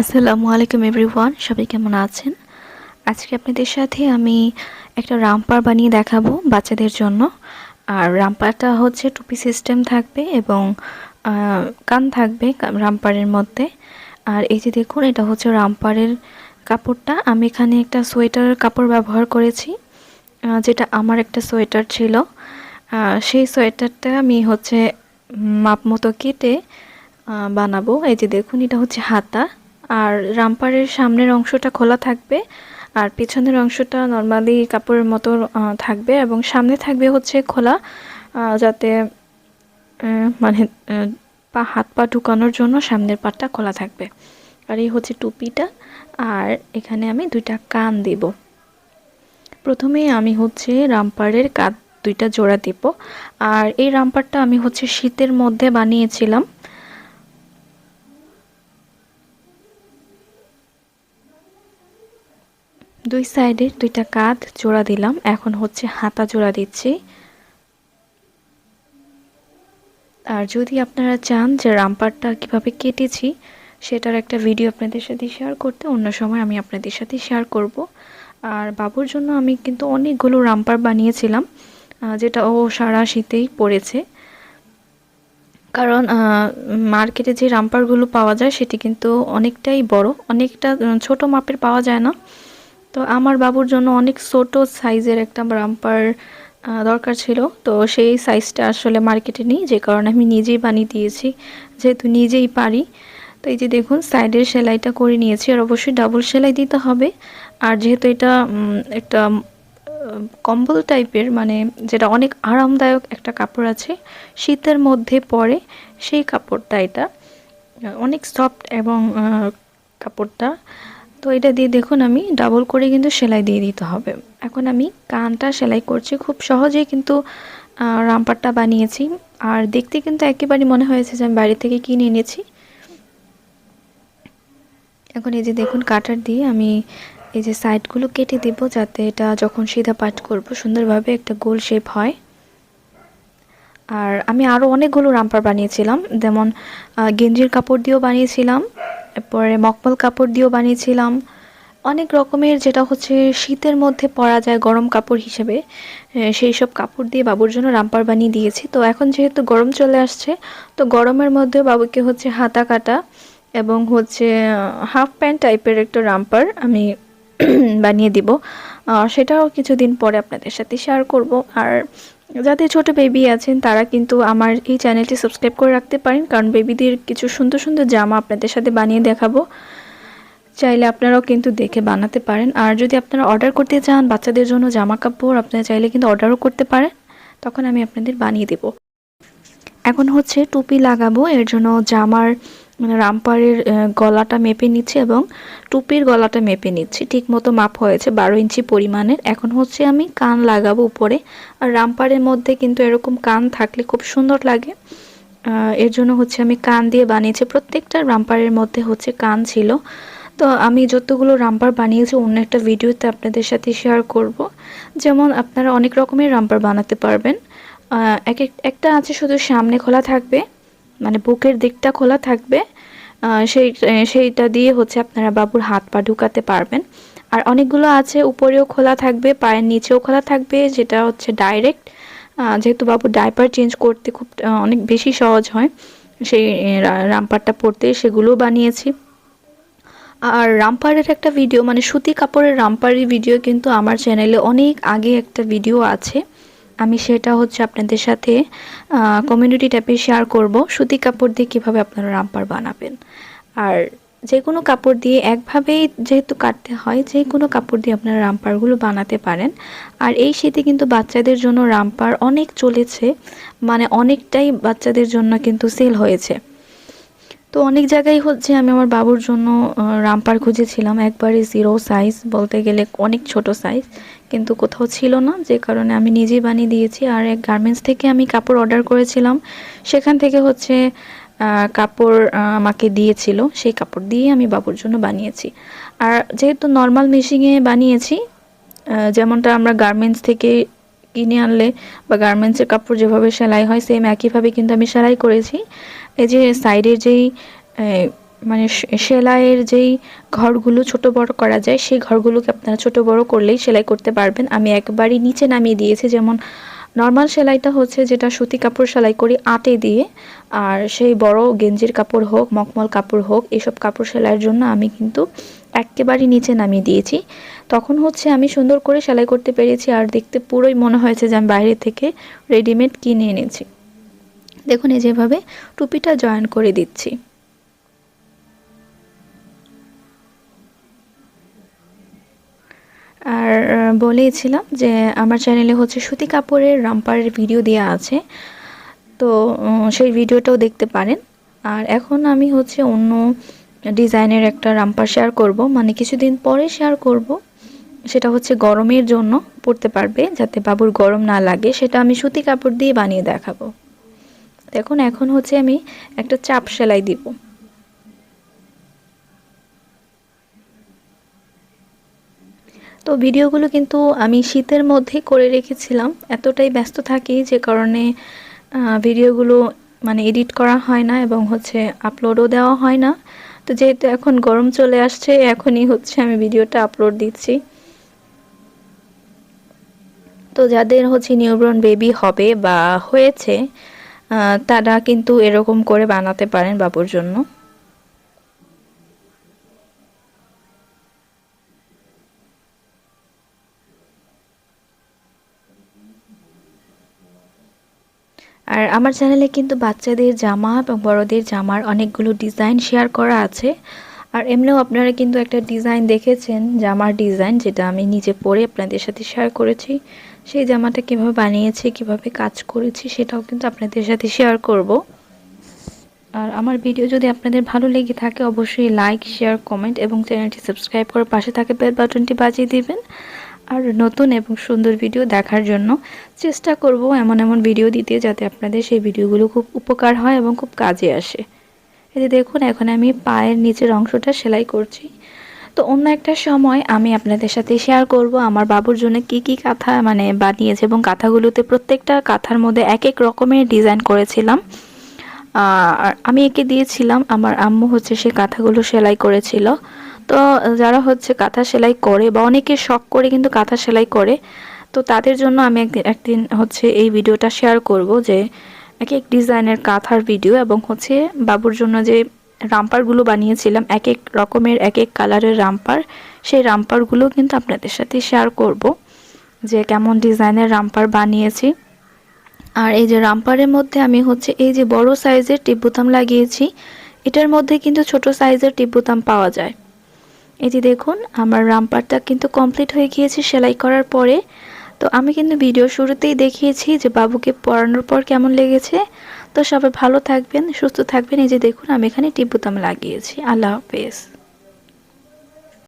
আসসালামু আলাইকুম এভরিওয়ান, সবাই কেমন আছেন? আজকে আপনাদের সাথে আমি একটা রামপার বানিয়ে দেখাবো বাচ্চাদের জন্য। আর রামপারটা হচ্ছে টুপি সিস্টেম থাকবে এবং কান থাকবে রামপারের মধ্যে। আর এই যে দেখুন, এটা হচ্ছে রামপারের কাপড়টা। আমি এখানে একটা সোয়েটার কাপড় ব্যবহার করেছি যেটা আমার একটা সোয়েটার ছিল। সেই সোয়েটারটা আমি হচ্ছে মাপ মতো কেটে বানাবো। এই যে দেখুন, এটা হচ্ছে হাতা। আর রামপারের সামনের অংশটা খোলা থাকবে, আর পিছনের অংশটা নর্মালি কাপড়ের মতো থাকবে এবং সামনে থাকবে হচ্ছে খোলা যাতে মানে পা, হাত পা ঢুকানোর জন্য সামনের পাটটা খোলা থাকবে। আর এই হচ্ছে টুপিটা, আর এখানে আমি দুইটা কান দেব। প্রথমে আমি হচ্ছে রামপারের কাঁধ দুইটা জোড়া দিব, আর এই রামপারটা আমি হচ্ছে শীতের মধ্যে বানিয়েছিলাম। দুই সাইডে দুইটা কাঁধ জোড়া দিলাম। এখন হচ্ছে হাতা জোড়া দিচ্ছি। আর যদি আপনারা চান যে রামপারটা কীভাবে কেটেছি, সেটার একটা ভিডিও আপনাদের সাথে শেয়ার করতে, অন্য সময় আমি আপনাদের সাথে শেয়ার করব। আর বাবুর জন্য আমি কিন্তু অনেকগুলো রামপার বানিয়েছিলাম যেটা ও সারা শীতেই পড়েছে। কারণ মার্কেটে যে রামপারগুলো পাওয়া যায়, সেটি কিন্তু অনেকটাই বড়। অনেকটা ছোট মাপের পাওয়া যায় না। তো আমার বাবুর জন্য অনেক ছোট সাইজের একটা রামপার দরকার ছিল। তো সেই সাইজটা আসলে মার্কেটে নেই, যে কারণে আমি নিজেই বানিয়ে দিয়েছি, যেহেতু নিজেই পারি। তো এই যে দেখুন সাইডের সেলাইটা করে নিয়েছি, আর অবশ্যই ডাবল সেলাই দিতে হবে। আর যেহেতু এটা একটা কম্বল টাইপের মানে যেটা অনেক আরামদায়ক একটা কাপড় আছে, শীতের মধ্যে পরে সেই কাপড়টা এটা, অনেক সফট এবং কাপড়টা। তো এটা দিয়ে দেখুন আমি ডাবল করে কিন্তু সেলাই দিয়ে দিতে হবে। এখন আমি কানটা সেলাই করছি, খুব সহজেই কিন্তু রামপারটা বানিয়েছি। আর দেখতে কিন্তু একেবারে মনে হয়েছে যে আমি বাড়ি থেকে কিনে এনেছি। এখন এই যে দেখুন কাটার দিয়ে আমি এই যে সাইডগুলো কেটে দিব, যাতে এটা যখন সিধা পাট করব, সুন্দরভাবে একটা গোল শেপ হয়। আর আমি আরও অনেকগুলো রামপার বানিয়েছিলাম, যেমন গেঞ্জির কাপড় দিয়েও বানিয়েছিলাম। এরপরে মকমল কাপড় দিয়েও বানিয়েছিলাম। অনেক রকমের যেটা হচ্ছে শীতের মধ্যে পরা যায় গরম কাপড় হিসেবে সেই সব কাপড় দিয়ে বাবুর জন্য রাম্পার বানিয়ে দিয়েছি। তো এখন যেহেতু গরম চলে আসছে, তো গরমের মধ্যে বাবুকে হচ্ছে হাতা কাটা এবং হচ্ছে হাফ প্যান্ট টাইপের একটা রাম্পার আমি বানিয়ে দিব। সেটাও কিছুদিন পরে আপনাদের সাথে শেয়ার করব। আর যাদের ছোট বেবি আছেন, তারা কিন্তু আমার এই চ্যানেলটি সাবস্ক্রাইব করে রাখতে পারেন, কারণ বেবিদের কিছু সুন্দর সুন্দর জামা আপনাদের সাথে বানিয়ে দেখাবো। চাইলে আপনারাও কিন্তু দেখে বানাতে পারেন। আর যদি আপনারা অর্ডার করতে চান বাচ্চাদের জন্য জামা কাপড়, আপনারা চাইলে কিন্তু অর্ডারও করতে পারেন। তখন আমি আপনাদের বানিয়ে দেব। এখন হচ্ছে টুপি লাগাবো। এর জন্য জামার মানে রামপারের গলাটা মেপে নিচ্ছি এবং টুপির গলাটা মেপে নিচ্ছি। ঠিক মতো মাপ হয়েছে, বারো ইঞ্চি পরিমাণের। এখন হচ্ছে আমি কান লাগাবো উপরে। আর রামপারের মধ্যে কিন্তু এরকম কান থাকলে খুব সুন্দর লাগে। এর জন্য হচ্ছে আমি কান দিয়ে বানিয়েছি। প্রত্যেকটা রামপারের মধ্যে হচ্ছে কান ছিল। তো আমি যতগুলো রামপার বানিয়েছি, অন্য একটা ভিডিওতে আপনাদের সাথে শেয়ার করব। যেমন আপনারা অনেক রকমের রামপার বানাতে পারবেন। এক এক, একটা আছে শুধু সামনে খোলা থাকবে। মানে বুকের দিকটা খোলা থাকবে সেই সেইটা দিয়ে হচ্ছে আপনারা বাবুর হাত পা ঢুকাতে পারবেন। আর অনেকগুলো আছে, উপরেও খোলা থাকবে, পায়ের নিচেও খোলা থাকবে, যেটা হচ্ছে ডাইরেক্ট যেহেতু বাবু ডাইপার চেঞ্জ করতে খুব অনেক বেশি সহজ হয়, সেই রামপারটা পরতে সেগুলোও বানিয়েছি। আর রামপারের একটা ভিডিও মানে সুতি কাপড়ের রামপারের ভিডিও কিন্তু আমার চ্যানেলে অনেক আগে একটা ভিডিও আছে। আমি সেটা হচ্ছে আপনাদের সাথে কমিউনিটি ট্যাপে শেয়ার করব। সুতি কাপড় দিয়ে কীভাবে আপনারা রামপার বানাবেন। আর যে কোনো কাপড় দিয়ে একভাবেই যেহেতু কাটতে হয় যে কোনো কাপড় দিয়ে আপনারা রামপারগুলো বানাতে পারেন। আর এই শীতে কিন্তু বাচ্চাদের জন্য রামপার অনেক চলেছে মানে অনেকটাই বাচ্চাদের জন্য কিন্তু সেল হয়েছে। তো অনেক জায়গায় হচ্ছে আমি আমার বাবুর জন্য রামপার খুঁজেছিলাম। একবারে জিরো সাইজ বলতে গেলে অনেক ছোট সাইজ কিন্তু কোথাও ছিল না। যে কারণে আমি নিজেই বানিয়ে দিয়েছি। আর এক গার্মেন্টস থেকে আমি কাপড় অর্ডার করেছিলাম। সেখান থেকে হচ্ছে কাপড় আমাকে দিয়েছিল। সেই কাপড় দিয়ে আমি বাবুর জন্য বানিয়েছি। আর যেহেতু নর্মাল মেশিনে বানিয়েছি যেমনটা আমরা গার্মেন্টস থেকে কিনে আনলে বা গার্মেন্টসের কাপড় যেভাবে সেলাই হয় সেম একইভাবে কিন্তু আমি সেলাই করেছি। এই যে সাইডের যেই মানে সেলাইয়ের যেই ঘরগুলো ছোট বড় করা যায়, সেই ঘরগুলোকে আপনারা ছোট বড় করলেই সেলাই করতে পারবেন। আমি একবারই নিচে নামিয়ে দিয়েছি, যেমন নর্মাল সেলাইটা হচ্ছে যেটা সুতি কাপড় সেলাই করি আটে দিয়ে, আর সেই বড় গেঞ্জির কাপড় হোক, মখমল কাপড় হোক, এসব কাপড় সেলাইয়ের জন্য আমি কিন্তু একেবারেই নিচে নামিয়ে দিয়েছি। তখন হচ্ছে আমি সুন্দর করে সেলাই করতে পেরেছি আর দেখতে পুরোই মনে হয়েছে যে আমি বাইরে থেকে রেডিমেড কিনে এনেছি। দেখুন এই যেভাবে টুপিটা জয়েন করে দিচ্ছি। আর বলেইছিলাম যে আমার চ্যানেলে হচ্ছে সুতি কাপড়ের রামপারের ভিডিও দেওয়া আছে। তো সেই ভিডিওটাও দেখতে পারেন। আর এখন আমি হচ্ছে অন্য ডিজাইনের একটা রামপার শেয়ার করব। মানে কিছুদিন পরে শেয়ার করব। সেটা হচ্ছে গরমের জন্য পরতে পারবে, যাতে বাবুর গরম না লাগে। সেটা আমি সুতি কাপড় দিয়ে বানিয়ে দেখাবো। দেখুন, এখন হচ্ছে আমি একটা চাপ সেলাই দিব। তো ভিডিওগুলো কিন্তু আমি শীতের মধ্যে করে রেখেছিলাম। এতটাই ব্যস্ত থাকি যে কারণে ভিডিওগুলো মানে এডিট করা হয় না এবং হচ্ছে আপলোডও দেওয়া হয় না। তো যেহেতু এখন গরম চলে আসছে, এখনই হচ্ছে আমি ভিডিওটা আপলোড দিচ্ছি। তো যাদের হচ্ছে নিউবর্ন বেবি হবে বা হয়েছে তারা কিন্তু এরকম করে বানাতে পারেন বাবুর জন্য। আর আমার চ্যানেলে কিন্তু বাচ্চাদের জামা এবং বড়দের জামার অনেকগুলো ডিজাইন শেয়ার করা আছে। আর এমনিও আপনারা কিন্তু একটা ডিজাইন দেখেছেন, জামার ডিজাইন যেটা আমি নিজে পরে আপনাদের সাথে শেয়ার করেছি। সেই জামাটা কীভাবে বানিয়েছি, কীভাবে কাজ করেছি, সেটাও কিন্তু আপনাদের সাথে শেয়ার করব। আর আমার ভিডিও যদি আপনাদের ভালো লেগে থাকে, অবশ্যই লাইক শেয়ার কমেন্ট এবং চ্যানেলটি সাবস্ক্রাইব করে পাশে থাকে বেল বাটনটি বাজিয়ে দিবেন। আর নতুন এবং সুন্দর ভিডিও দেখার জন্য চেষ্টা করব এমন এমন ভিডিও দিতে যাতে আপনাদের সেই ভিডিওগুলো খুব উপকার হয় এবং খুব কাজে আসে। এই দেখুন, এখন আমি পায়ের নিচের অংশটা সেলাই করছি। তো অন্য একটা সময় আমি আপনাদের সাথে শেয়ার করব আমার বাবুর জন্য কি কি কাঁথা মানে বানিয়েছে এবং কাঁথাগুলোতে প্রত্যেকটা কাঁথার মধ্যে এক এক রকমের ডিজাইন করেছিলাম। আমি এঁকে দিয়েছিলাম, আমার আম্মু হচ্ছে সেই কাঁথাগুলো সেলাই করেছিল। তো যারা হচ্ছে কাঁথা সেলাই করে বা অনেকে শখ করে কিন্তু কাঁথা সেলাই করে, তো তাদের জন্য আমি একদিন একদিন হচ্ছে এই ভিডিওটা শেয়ার করব যে এক এক ডিজাইনের কাঁথার ভিডিও এবং হচ্ছে বাবুর জন্য যে রামপারগুলো বানিয়েছিলাম এক এক রকমের এক এক কালারের রামপার, সেই রামপারগুলো কিন্তু আপনাদের সাথে শেয়ার করব যে কেমন ডিজাইনের রামপার বানিয়েছি। আর এই যে রামপারের মধ্যে আমি হচ্ছে এই যে বড় সাইজের টিপ বোতাম লাগিয়েছি, এটার মধ্যে কিন্তু ছোট সাইজের টিপ বোতাম পাওয়া যায়। যে দেখুন, আমার রামপারটা কিন্তু কমপ্লিট হয়ে গিয়েছে সেলাই করার পরে। তো আমি কিন্তু ভিডিও শুরুতেই দেখিয়েছি যে বাবুকে পড়ানোর পর কেমন লেগেছে। তো সবাই ভালো থাকবেন, সুস্থ থাকবেন। এই যে দেখুন, আমি এখানে টিপ বোতাম লাগিয়েছি। আল্লাহ হাফেজ।